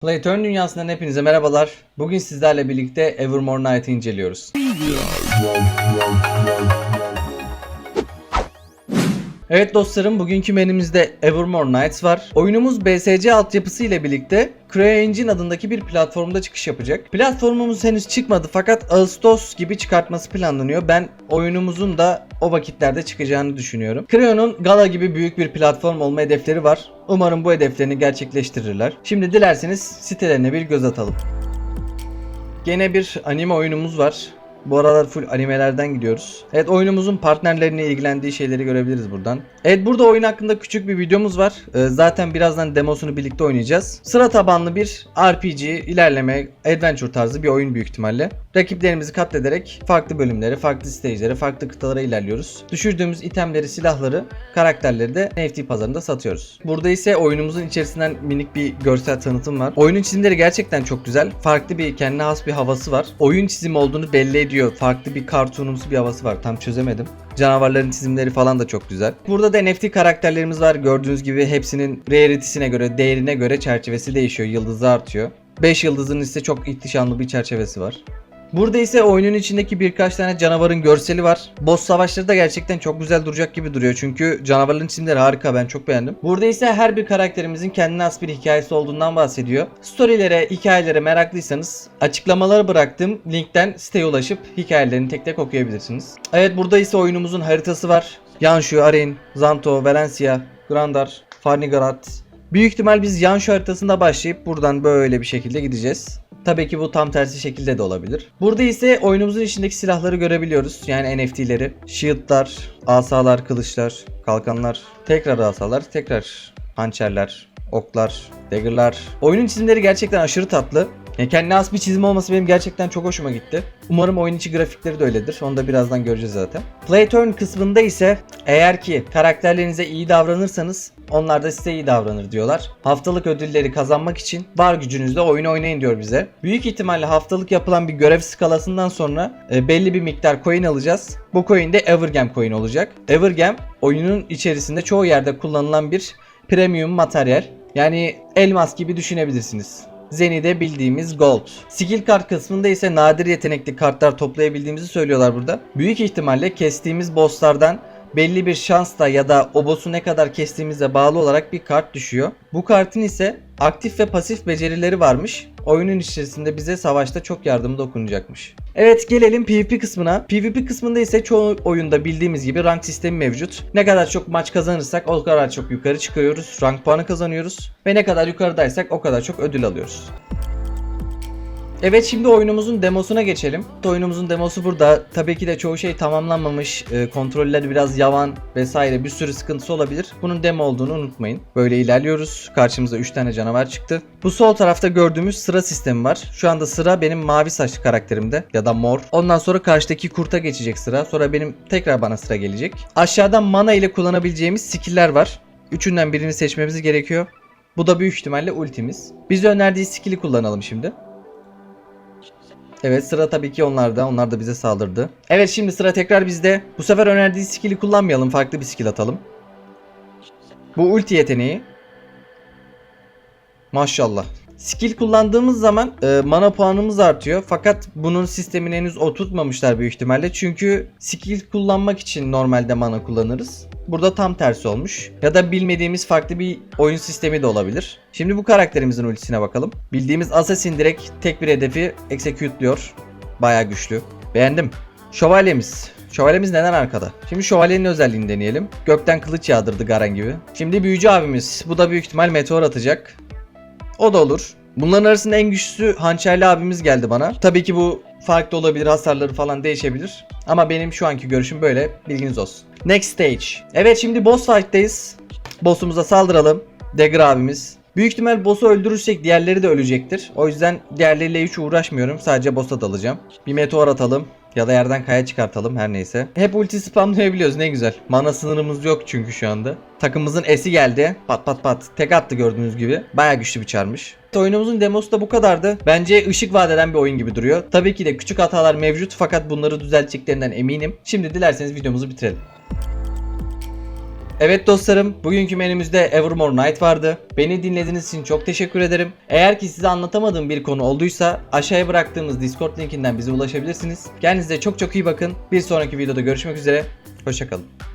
Playturn dünyasından hepinize merhabalar. Bugün sizlerle birlikte Evermore Night'ı inceliyoruz. Evet dostlarım bugünkü menümüzde Evermore Nights var. Oyunumuz BSC altyapısı ile birlikte CryEngine adındaki bir platformda çıkış yapacak. Platformumuz henüz çıkmadı fakat Ağustos gibi çıkartması planlanıyor. Ben oyunumuzun da o vakitlerde çıkacağını düşünüyorum. Creo'nun Gala gibi büyük bir platform olma hedefleri var. Umarım bu hedeflerini gerçekleştirirler. Şimdi dilerseniz sitelerine bir göz atalım. Gene bir anime oyunumuz var. Bu aralar full animelerden gidiyoruz. Evet oyunumuzun partnerlerine ilgilendiği şeyleri görebiliriz buradan. Evet burada oyun hakkında küçük bir videomuz var. Ee, zaten birazdan demosunu birlikte oynayacağız. Sıra tabanlı bir RPG, ilerleme, adventure tarzı bir oyun büyük ihtimalle. Rakiplerimizi katlederek farklı bölümlere, farklı stage'lere, farklı kıtalara ilerliyoruz. Düşürdüğümüz itemleri, silahları, karakterleri de NFT pazarında satıyoruz. Burada ise oyunumuzun içerisinden minik bir görsel tanıtım var. Oyunun çizimleri gerçekten çok güzel. Farklı bir kendine has bir havası var. Oyun çizimi olduğunu belli ediyor. Farklı bir kartunumsu bir havası var. Tam çözemedim. Canavarların çizimleri falan da çok güzel. Burada da NFT karakterlerimiz var. Gördüğünüz gibi hepsinin rarity'sine göre, değerine göre çerçevesi değişiyor. Yıldızı artıyor. 5 yıldızın ise çok ihtişamlı bir çerçevesi var. Burada ise oyunun içindeki birkaç tane canavarın görseli var. Boss savaşları da gerçekten çok güzel duracak gibi duruyor. Çünkü canavarların çizimleri harika ben çok beğendim. Burada ise her bir karakterimizin kendine has bir hikayesi olduğundan bahsediyor. Storylere, hikayelere meraklıysanız açıklamaları bıraktığım linkten siteye ulaşıp hikayelerini tek tek okuyabilirsiniz. Evet burada ise oyunumuzun haritası var. Yanshu, Arin, Zanto, Valencia, Grandar, Farnigarat. Büyük ihtimal biz Yanshu haritasında başlayıp buradan böyle bir şekilde gideceğiz. Tabii ki bu tam tersi şekilde de olabilir. Burada ise oyunumuzun içindeki silahları görebiliyoruz. Yani NFT'leri. Shield'lar, asalar, kılıçlar, kalkanlar, tekrar asalar, tekrar hançerler, oklar, dagger'lar. Oyunun çizimleri gerçekten aşırı tatlı. Yani kendine has bir çizim olması benim gerçekten çok hoşuma gitti. Umarım oyun içi grafikleri de öyledir. Onu da birazdan göreceğiz zaten. Playturn kısmında ise eğer ki karakterlerinize iyi davranırsanız onlar da size iyi davranır diyorlar. Haftalık ödülleri kazanmak için var gücünüzle oyun oynayın diyor bize. Büyük ihtimalle haftalık yapılan bir görev skalasından sonra e, belli bir miktar coin alacağız. Bu coin de Evergem coin olacak. Evergem oyunun içerisinde çoğu yerde kullanılan bir premium materyal. Yani elmas gibi düşünebilirsiniz. Zeni'de bildiğimiz Gold. Skill kart kısmında ise nadir yetenekli kartlar toplayabildiğimizi söylüyorlar burada. Büyük ihtimalle kestiğimiz bosslardan belli bir şansla ya da o boss'u ne kadar kestiğimize bağlı olarak bir kart düşüyor. Bu kartın ise aktif ve pasif becerileri varmış. Oyunun içerisinde bize savaşta çok yardımı dokunacakmış. Evet gelelim PvP kısmına. PvP kısmında ise çoğu oyunda bildiğimiz gibi rank sistemi mevcut. Ne kadar çok maç kazanırsak o kadar çok yukarı çıkıyoruz. Rank puanı kazanıyoruz. Ve ne kadar yukarıdaysak o kadar çok ödül alıyoruz. Evet şimdi oyunumuzun demosuna geçelim. Oyunumuzun demosu burada. Tabii ki de çoğu şey tamamlanmamış. E, kontroller biraz yavan vesaire bir sürü sıkıntısı olabilir. Bunun demo olduğunu unutmayın. Böyle ilerliyoruz. Karşımıza 3 tane canavar çıktı. Bu sol tarafta gördüğümüz sıra sistemi var. Şu anda sıra benim mavi saçlı karakterimde ya da mor. Ondan sonra karşıdaki kurta geçecek sıra. Sonra benim tekrar bana sıra gelecek. Aşağıda mana ile kullanabileceğimiz skill'ler var. Üçünden birini seçmemiz gerekiyor. Bu da büyük ihtimalle ultimiz. Bize önerdiği skill'i kullanalım şimdi. Evet sıra tabii ki onlarda. Onlar da bize saldırdı. Evet şimdi sıra tekrar bizde. Bu sefer önerdiği skill'i kullanmayalım. Farklı bir skill atalım. Bu ulti yeteneği. Maşallah. Skill kullandığımız zaman e, mana puanımız artıyor. Fakat bunun sistemini henüz oturtmamışlar büyük ihtimalle. Çünkü skill kullanmak için normalde mana kullanırız. Burada tam tersi olmuş. Ya da bilmediğimiz farklı bir oyun sistemi de olabilir. Şimdi bu karakterimizin ultisine bakalım. Bildiğimiz Assassin direkt tek bir hedefi execute'luyor. Baya güçlü. Beğendim. Şövalyemiz. Şövalyemiz neden arkada? Şimdi şövalyenin özelliğini deneyelim. Gökten kılıç yağdırdı Garen gibi. Şimdi büyücü abimiz. Bu da büyük ihtimal meteor atacak. O da olur. Bunların arasında en güçlüsü hançerli abimiz geldi bana. Tabii ki bu farklı olabilir, hasarları falan değişebilir. Ama benim şu anki görüşüm böyle. Bilginiz olsun. Next stage. Evet şimdi boss fight'tayız. Boss'umuza saldıralım. Dagger abimiz. Büyük ihtimal boss'u öldürürsek diğerleri de ölecektir. O yüzden diğerleriyle hiç uğraşmıyorum. Sadece boss'a dalacağım. Bir meteor atalım. Ya da yerden kaya çıkartalım her neyse. Hep ulti spamlayabiliyoruz ne güzel. Mana sınırımız yok çünkü şu anda. Takımımızın esi geldi. Pat pat pat. Tek attı gördüğünüz gibi. Baya güçlü bir çarmış. Oyunumuzun demosu da bu kadardı. Bence ışık vadeden bir oyun gibi duruyor. Tabii ki de küçük hatalar mevcut fakat bunları düzelteceklerinden eminim. Şimdi dilerseniz videomuzu bitirelim. Evet dostlarım, bugünkü menümüzde Evermore Night vardı. Beni dinlediğiniz için çok teşekkür ederim. Eğer ki size anlatamadığım bir konu olduysa aşağıya bıraktığımız Discord linkinden bize ulaşabilirsiniz. Kendinize çok çok iyi bakın. Bir sonraki videoda görüşmek üzere. Hoşçakalın.